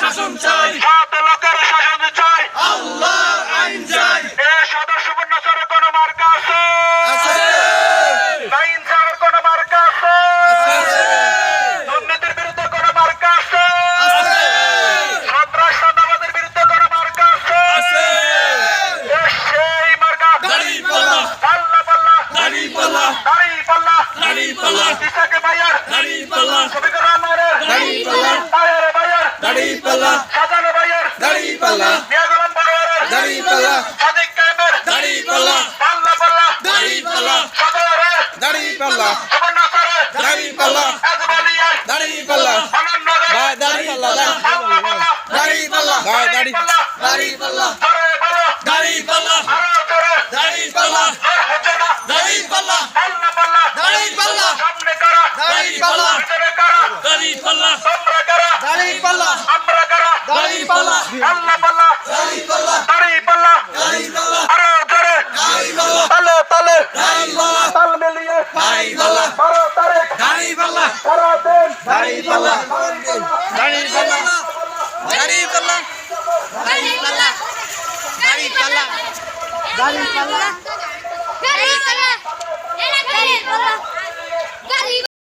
শাসন চাই। সৎ লোকের শাসন চাই। আল্লাহর আইন চাই। এ সদস্য বন্যাচারের কোন মার্কা আছে? লাইন ছাড়ার কোন মার্কা আছে? দুর্নীতির বিরুদ্ধে কোন মার্কা আছে? সন্ত্রাস চাঁদাবাদের বিরুদ্ধে কোন মার্কা আছে? সেই মার্কা। দাঁড়িপাল্লা। পাল্লা। পাল্লা দাঁড়িপাল্লা। দাঁড়িপাল্লা দাঁড়িপাল্লা। ইসাকে মাইয়ার দাঁড়িপাল্লা। দাঁড়িপাল্লা। সাদিক কায়েমের দাঁড়িপাল্লা। পাল্লা পাল্লা দাঁড়িপাল্লা। সদরের দাঁড়িয়ে সুবর্ণচরের দাঁড়িপাল্লা। আজমালিয়ার দাঁড়িপাল্লা। আনন্দনগর ভাই, দাঁড়ি- পাল্লা পাল্লা দাঁড়িপাল্লা। ভাই, দাঁড়ি- দাঁড়িপাল্লা। ধরে বলো দাঁড়িপাল্লা। দাঁড়িপাল্লা দাঁড়িপাল্লা। দাঁড়িপাল্লা দাঁড়িপাল্লা দাঁড়িপাল্লা দাঁড়িপাল্লা দাঁড়িপাল্লা